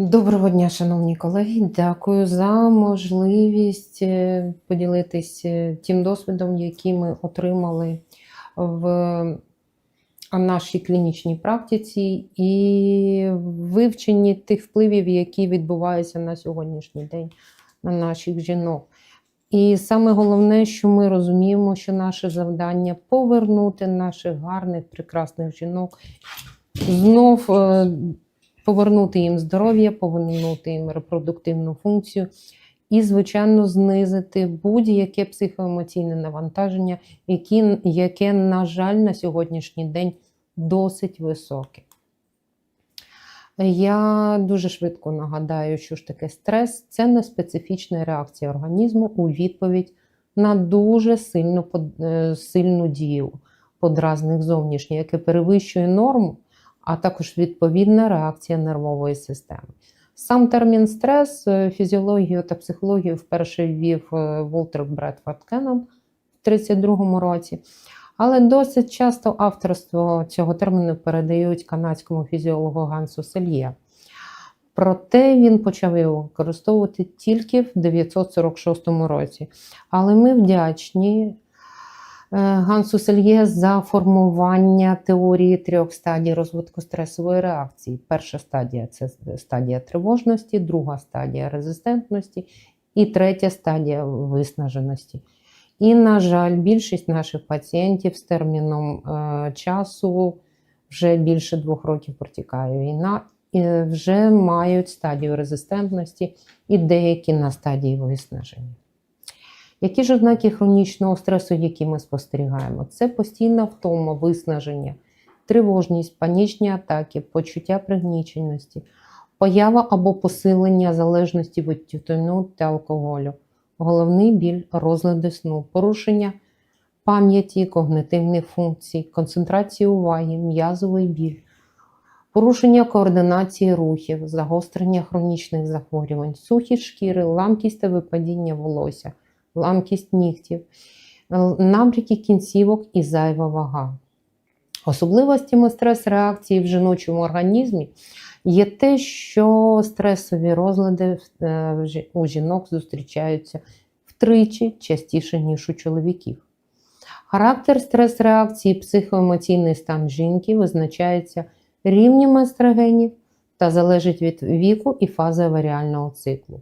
Доброго дня, шановні колеги. Дякую за можливість е, поділитися тим досвідом, який ми отримали в нашій клінічній практиці і вивченні тих впливів, які відбуваються на сьогоднішній день на наших жінок. І саме головне, що ми розуміємо, що наше завдання повернути наших гарних, прекрасних жінок знов. Повернути їм здоров'я, повернути їм репродуктивну функцію і, звичайно, знизити будь-яке психоемоційне навантаження, які, яке, на жаль, на сьогоднішній день досить високе. Я дуже швидко нагадаю, що ж таке стрес це не специфічна реакція організму у відповідь на дуже сильну, е, сильну дію подразник зовнішній, яке перевищує норму а також відповідна реакція нервової системи. Сам термін стрес, е, фізіологію та психологію вперше ввів е, Волтер Бредфорд Кеннон в 1932 році. Але досить часто авторство цього терміну передають канадському фізіологу Гансу Сельє. Проте він почав його використовувати тільки в 946 році. Але ми вдячні Гансу Сельє за формування теорії трьох стадій розвитку стресової реакції. Перша стадія це стадія тривожності, друга стадія резистентності і третя стадія виснаженості. І, на жаль, більшість наших пацієнтів з терміном е, часу вже більше двох років протікає війна, і вже мають стадію резистентності і деякі на стадії виснаження. Які ж ознаки хронічного стресу, які ми спостерігаємо? Це постійна втома, виснаження, тривожність, панічні атаки, почуття пригніченості, поява або посилення залежності від тютюну та алкоголю, головний біль, розлади сну, порушення пам'яті, когнитивних функцій, концентрації уваги, м'язовий біль, порушення координації рухів, загострення хронічних захворювань, сухість шкіри, ламкість та випадіння волосся ламкість нігтів, набряки кінцівок і зайва вага. Особливостями стрес-реакції в жіночому організмі є те, що стресові розлади е, у жінок зустрічаються втричі частіше, ніж у чоловіків. Характер стрес-реакції, психоемоційний стан жінки визначається рівнем естрогенів та залежить від віку і фази аваріального циклу.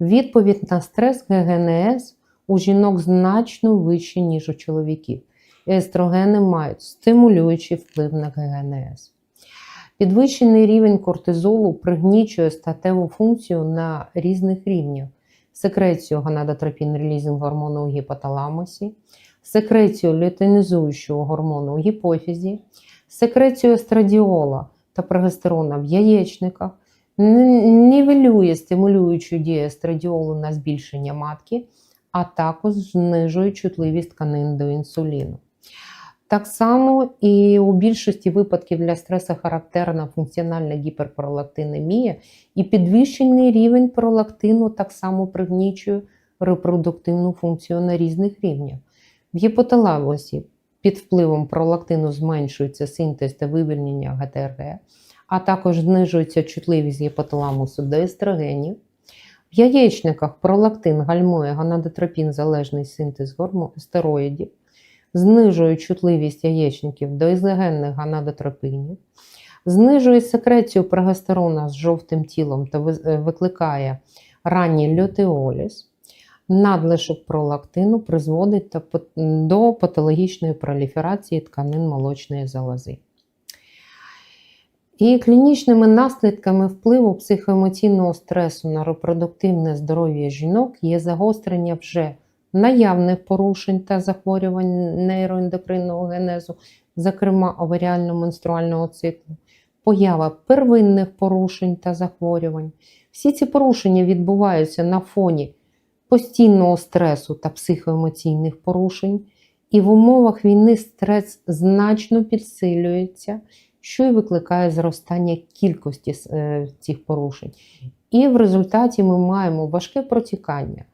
Відповідь на стрес ГГНС у жінок значно вищі, ніж у чоловіків. Естрогени мають стимулюючий вплив на ГГНС. Підвищений рівень кортизолу пригнічує статеву функцію на різних рівнях: секрецію гонадотропін релізинг гормону у гіпоталамусі, секрецію лютинізуючого гормону у гіпофізі, секрецію естрадіола та прогестерона в яєчниках, нівелює стимулюючу дію естрадіолу на збільшення матки а також знижує чутливість тканин до інсуліну. Так само і у більшості випадків для стресу характерна функціональна гіперпролактинемія і підвищений рівень пролактину так само пригнічує репродуктивну функцію на різних рівнях. В гіпоталамусі під впливом пролактину зменшується синтез та вивільнення ГТРГ, а також знижується чутливість гіпоталамусу до естрогенів. В яєчниках пролактин гальмує гонадотропін залежний синтез стероїдів, знижує чутливість яєчників до ізогенних гонадотропинів, знижує секрецію прогестерона з жовтим тілом та е, викликає ранній лютеоліз. Надлишок пролактину призводить до патологічної проліферації тканин молочної залози. І клінічними наслідками впливу психоемоційного стресу на репродуктивне здоров'я жінок є загострення вже наявних порушень та захворювань нейроендокринного генезу, зокрема оваріально-менструального циклу, поява первинних порушень та захворювань. Всі ці порушення відбуваються на фоні постійного стресу та психоемоційних порушень, і в умовах війни стрес значно підсилюється що й викликає зростання кількості е, цих порушень. І в результаті ми маємо важке протікання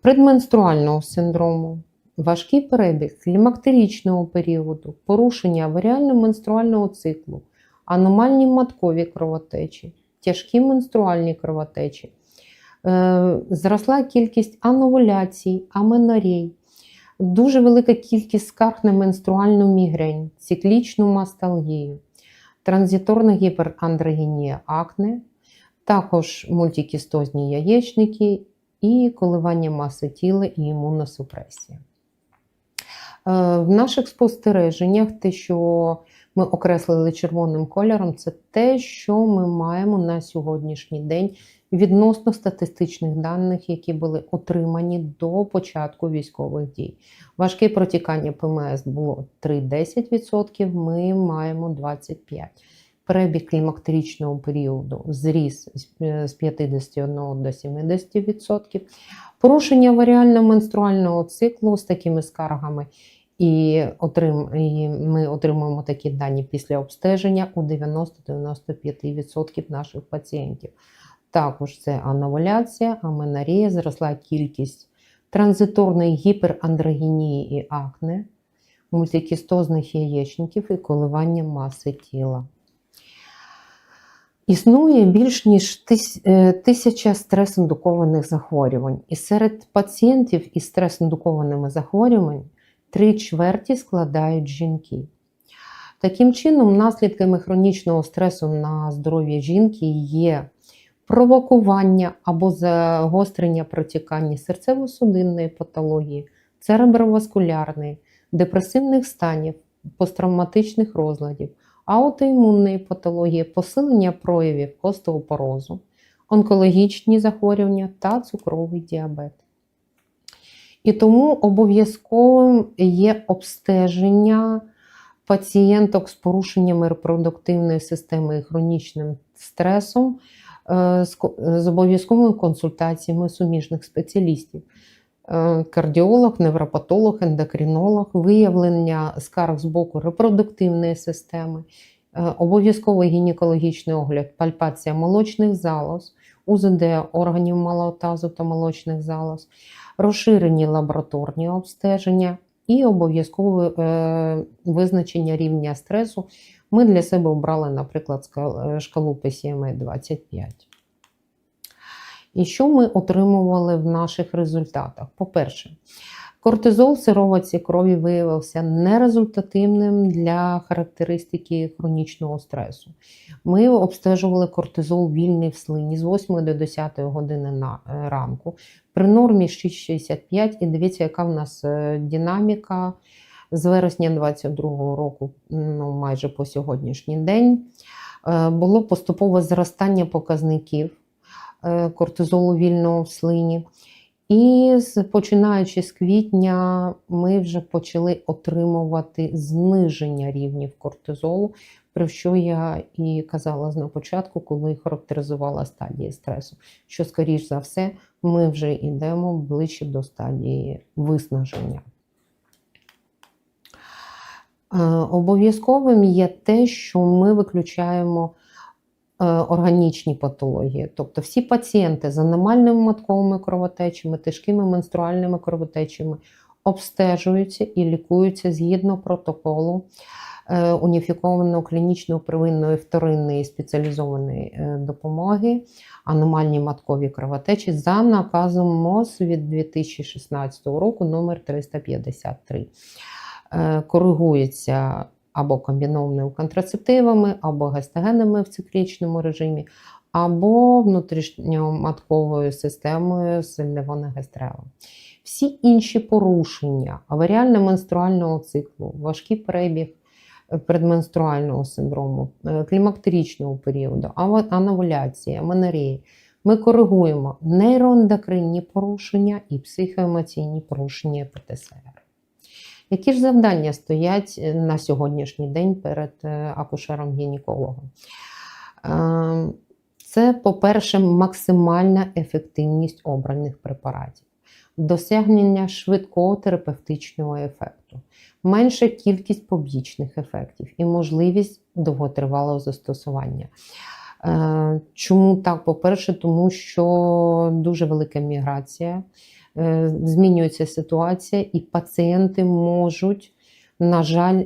предменструального синдрому, важкий перебіг клімактерічного періоду, порушення аваріально-менструального циклу, аномальні маткові кровотечі, тяжкі менструальні кровотечі, е, зросла кількість ановуляцій, аменорей, дуже велика кількість скарг на менструальну мігрень, циклічну масталгію, транзиторна гіперандрогенія акне, також мультикістозні яєчники і коливання маси тіла і імуносупресія. Е, В наших спостереженнях те, що ми окреслили червоним кольором, це те, що ми маємо на сьогоднішній день відносно статистичних даних, які були отримані до початку військових дій. Важке протікання ПМС було 3-10%, ми маємо 25%. Перебіг клімактеричного періоду зріс з е, з 51 до 70%. Порушення варіально-менструального циклу з такими скаргами і ми отримуємо такі дані після обстеження у 90-95% наших пацієнтів. Також це ановуляція, аменорія, зросла кількість транзиторної гіперандрогенії і акне, мультикістозних яєчників і коливання маси тіла. Існує більш ніж е, тисяча стрес-індукованих захворювань. І серед пацієнтів із стрес-індукованими захворюваннями три чверті складають жінки. Таким чином, наслідками хронічного стресу на здоров'я жінки є провокування або загострення протікання серцево-судинної патології, цереброваскулярної, депресивних станів, посттравматичних розладів, аутоімунної патології, посилення проявів остеопорозу, онкологічні захворювання та цукровий діабет. І тому обов'язковим є обстеження пацієнток з порушеннями репродуктивної системи і хронічним стресом з обов'язковими консультаціями суміжних спеціалістів. Е, Кардіолог, невропатолог, ендокринолог, виявлення скарг з боку репродуктивної системи, е, обов'язковий гінекологічний огляд, пальпація молочних залоз, УЗД органів малого тазу та молочних залоз, розширені лабораторні обстеження і обов'язкове е, визначення рівня стресу. Ми для себе обрали, наприклад, е, шкалу PCMA 25. І що ми отримували в наших результатах? По-перше, кортизол в сироватці крові виявився нерезультативним для характеристики хронічного стресу. Ми обстежували кортизол вільний в слині з 8 до 10 години на е, ранку. При нормі 6,65 і дивіться, яка в нас е, динаміка з вересня 2022 року, ну майже по сьогоднішній день. Е, Було поступове зростання показників кортизолу вільного в слині. І починаючи з квітня, ми вже почали отримувати зниження рівнів кортизолу, про що я і казала на початку, коли характеризувала стадії стресу. Що, скоріш за все, ми вже йдемо ближче до стадії виснаження. Е, Обов'язковим є те, що ми виключаємо органічні патології. Тобто всі пацієнти з аномальними матковими кровотечами, тяжкими менструальними кровотечами обстежуються і лікуються згідно протоколу е, уніфікованої клінічної первинної вторинної спеціалізованої е, допомоги аномальні маткові кровотечі за наказом МОЗ від 2016 року номер 353 е, коригується або комбінованими контрацептивами, або гестогенами в циклічному режимі, або внутрішньоматковою системою з левонегестрелом. Всі інші порушення аваріально-менструального циклу, важкий перебіг е, предменструального синдрому, е, клімактеричного періоду, ановуляція, аменорія, ми коригуємо нейроендокринні порушення і психоемоційні порушення ПТСР. Які ж завдання стоять е, на сьогоднішній день перед е, акушером-гінекологом? Е, Це, по-перше, максимальна ефективність обраних препаратів, досягнення швидкого терапевтичного ефекту, менша кількість побічних ефектів і можливість довготривалого застосування. Чому так? По-перше, тому що дуже велика міграція, змінюється ситуація, і пацієнти можуть, на жаль,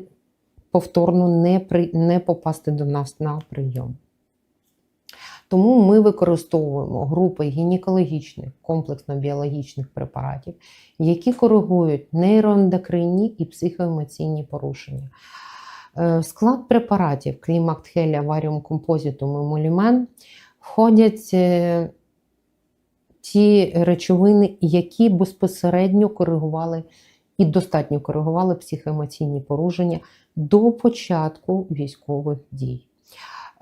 повторно не, при, не попасти до нас на прийом. Тому ми використовуємо групи гінекологічних комплексно-біологічних препаратів, які коригують нейроендокринні і психоемоційні порушення. Е, склад препаратів клімактхеля, варіум композитум і молімен входять е, ті речовини, які безпосередньо коригували і достатньо коригували психоемоційні порушення до початку військових дій.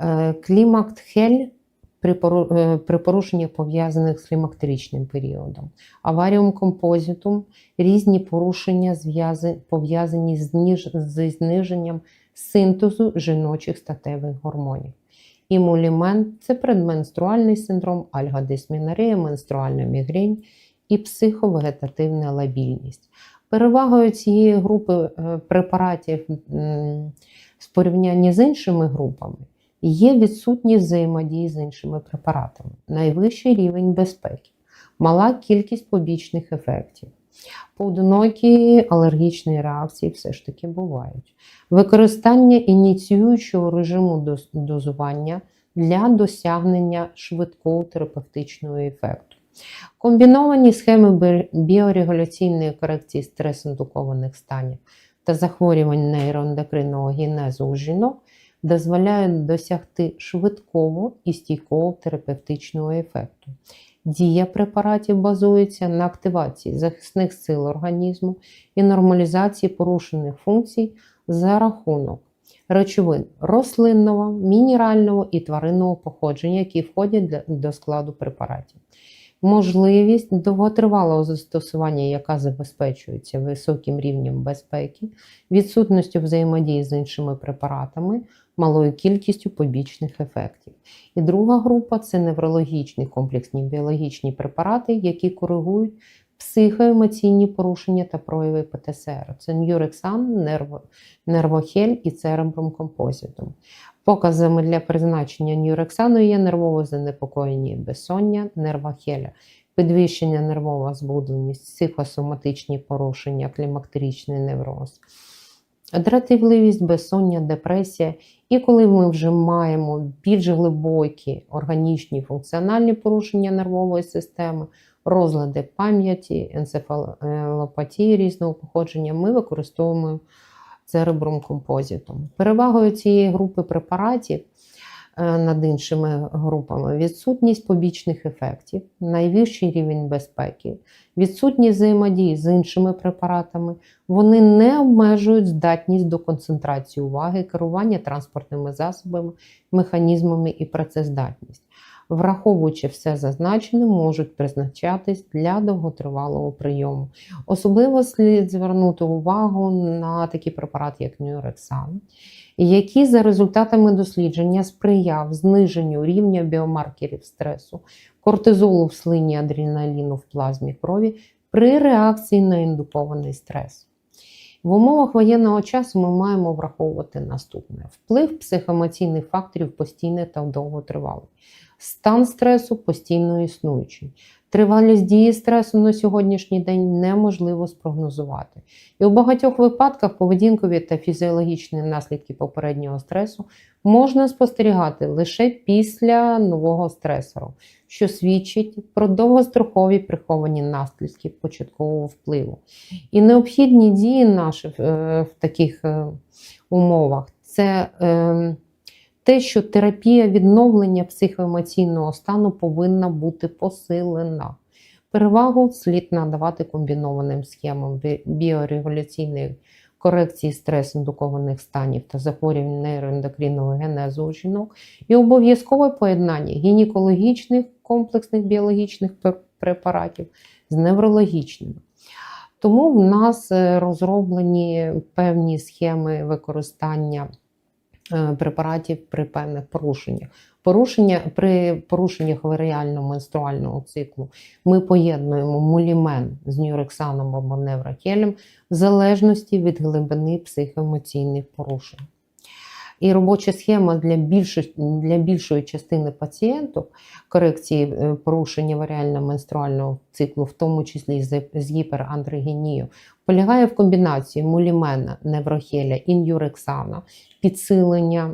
Е, Клімактхель при пору- е, при порушеннях пов'язаних з клімактеричним періодом, аваріум композитум різні порушення пов'язані з зниженням синтезу жіночих статевих гормонів. Імулімент це предменструальний синдром, альгодисмінарія, менструальна мігрень і психовегетативна лабільність. Перевагою цієї групи е, препаратів в порівнянні з іншими групами є відсутність взаємодії з іншими препаратами, найвищий рівень безпеки, мала кількість побічних ефектів. Поодинокі алергічні реакції все ж таки бувають. Використання ініціюючого режиму дозування для досягнення швидкого терапевтичного ефекту. Комбіновані схеми біорегуляційної корекції стрес-індукованих станів та захворювань нейроендокринного генезу у жінок дозволяють досягти швидкого і стійкого терапевтичного ефекту. Дія препаратів базується на активації захисних сил організму і нормалізації порушених функцій за рахунок речовин рослинного, мінерального і тваринного походження, які входять до складу препаратів. Можливість довготривалого застосування, яка забезпечується високим рівнем безпеки, відсутністю взаємодії з іншими препаратами, малою кількістю побічних ефектів. І друга група це неврологічні комплексні біологічні препарати, які коригують психоемоційні порушення та прояви ПТСР. Це нюрексан, нерво, нервохель і церебрум композитум. Показами для призначення нюрексану є нервове занепокоєння безсоння, нервохеля, підвищення нервова збудленість, психосоматичні порушення, клімактеричний невроз, дратівливість, безсоння, депресія. І коли ми вже маємо більш глибокі органічні функціональні порушення нервової системи, розлади пам'яті, енцефалопатії різного походження, ми використовуємо церебрум композитом. Перевагою цієї групи препаратів над іншими групами відсутність побічних ефектів, найвищий рівень безпеки, відсутність взаємодії з іншими препаратами. Вони не обмежують здатність до концентрації уваги, керування транспортними засобами, механізмами і працездатність. Враховуючи все зазначене, можуть призначатись для довготривалого прийому. Особливо слід звернути увагу на такі препарати, як Нюрексан, який за результатами дослідження сприяв зниженню рівня біомаркерів стресу, кортизолу в слині адреналіну в плазмі крові при реакції на індукований стрес. В умовах воєнного часу ми маємо враховувати наступне: вплив психоемоційних факторів постійний та довготривалий, стан стресу постійно існуючий. Тривалість дії стресу на сьогоднішній день неможливо спрогнозувати. І у багатьох випадках поведінкові та фізіологічні наслідки попереднього стресу можна спостерігати лише після нового стресору, що свідчить про довгострокові приховані наслідки початкового впливу. І необхідні дії наші е, в таких е, умовах це е, те, що терапія відновлення психоемоційного стану повинна бути посилена. Перевагу слід надавати комбінованим схемам бі- біорегуляційної корекції стрес-індукованих станів та захворювань нейроендокринного генезу у жінок і обов'язкове поєднання гінекологічних комплексних біологічних препаратів з неврологічними. Тому в нас е, розроблені певні схеми використання препаратів при певних порушеннях. Порушення при порушеннях варіального менструального циклу ми поєднуємо мулімен з нюрексаном або неврахелем в залежності від глибини психоемоційних порушень. І робоча схема для більшої, для більшої частини пацієнтів корекції е, порушення варіально-менструального циклу, в тому числі з, з гіперандрогенією, полягає в комбінації мулімена, неврохеля, ін'юрексана, підсилення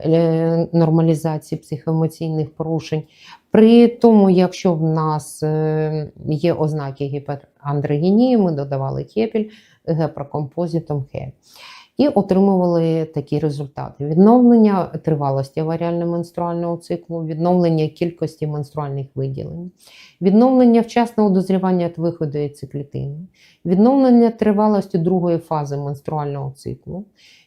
е, нормалізації психоемоційних порушень. При тому, якщо в нас е, є ознаки гіперандрогенії, ми додавали кепіль гепрокомпозитом хель. І отримували такі результати: відновлення тривалості аваріально-менструального циклу, відновлення кількості менструальних виділень, відновлення вчасного дозрівання та виходу яйцеклітини, відновлення тривалості другої фази менструального циклу,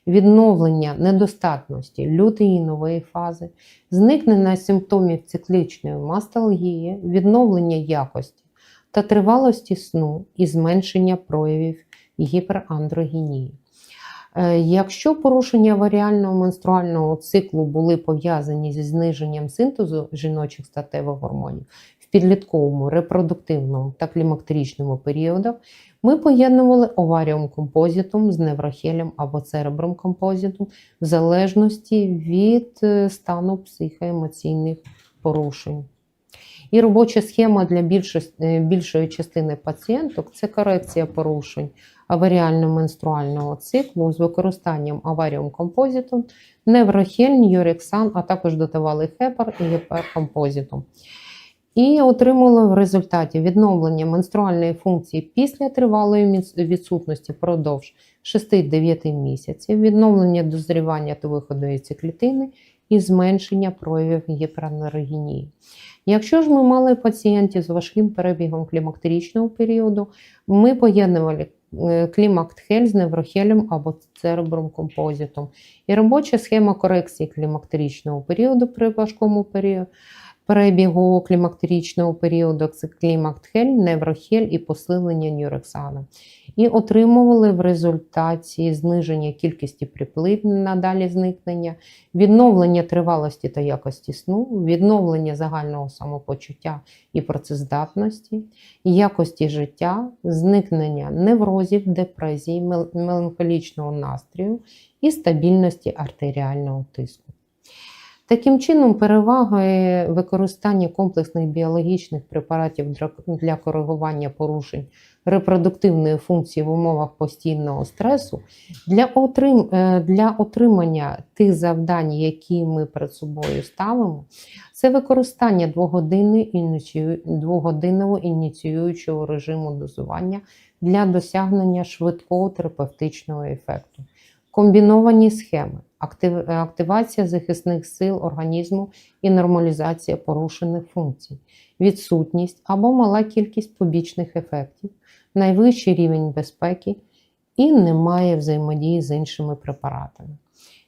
відновлення недостатності лютеїнової фази, зникнення симптомів циклічної масталгії, відновлення якості та тривалості сну і зменшення проявів гіперандрогенії. Е, Якщо порушення варіального менструального циклу були пов'язані зі зниженням синтезу жіночих статевих гормонів в підлітковому, репродуктивному та клімактеричному періодах, ми поєднували оваріум композитум з неврохелем або церебром композитум в залежності від е, стану психоемоційних порушень. І робоча схема для е, більшої частини пацієнток це корекція порушень аваріально-менструального циклу з використанням аваріум композитум, неврохель, ньюрексан, а також додавали хепар і гіперкомпозитум. І отримали в результаті відновлення менструальної функції після тривалої відсутності впродовж 6-9 місяців, відновлення дозрівання та виходу яйцеклітини і зменшення проявів гіперанергії. Якщо ж ми мали пацієнтів з важким перебігом клімактерічного періоду, ми поєднували е, клімактхель з неврохелем або церебром композитом. І робоча схема корекції клімактерічного періоду при важкому періоду. Перебігу клімактеричного періоду це клімактхель, неврохель і посилення нюрексана. І отримували в результаті зниження кількості приплив надалі зникнення, відновлення тривалості та якості сну, відновлення загального самопочуття і працездатності, якості життя, зникнення неврозів, депресії, меланхолічного настрою і стабільності артеріального тиску. Таким чином, переваги використання комплексних біологічних препаратів для- коригування порушень репродуктивної функції в умовах постійного стресу для, отрим, е, для отримання тих завдань, які ми перед собою ставимо, це використання двогодинного ініціюючого режиму дозування для досягнення швидкого терапевтичного ефекту. Комбіновані схеми, активація захисних сил організму і нормалізація порушених функцій, відсутність або мала кількість побічних ефектів, найвищий рівень безпеки і немає взаємодії з іншими препаратами.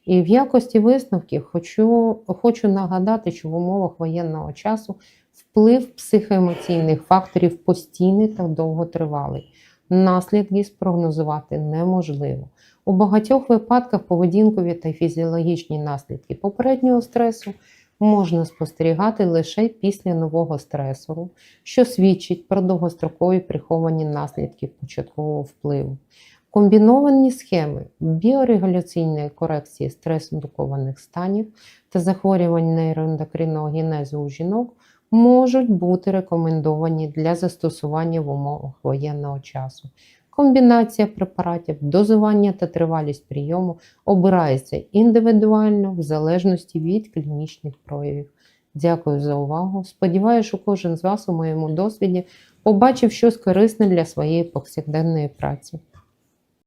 І в якості висновків хочу, хочу нагадати, що в умовах воєнного часу вплив психоемоційних факторів постійний та довготривалий. Наслідки спрогнозувати неможливо. У багатьох випадках поведінкові та фізіологічні наслідки попереднього стресу можна спостерігати лише після нового стресору, що свідчить про довгострокові приховані наслідки початкового впливу. Комбіновані схеми біорегуляційної корекції стрес-індукованих станів та захворювань нейроендокринного генезу у жінок можуть бути рекомендовані для застосування в умовах воєнного часу. Комбінація препаратів, дозування та тривалість прийому обирається індивідуально в залежності від клінічних проявів. Дякую за увагу. Сподіваюся, що кожен з вас у моєму досвіді побачив щось корисне для своєї повсякденної праці.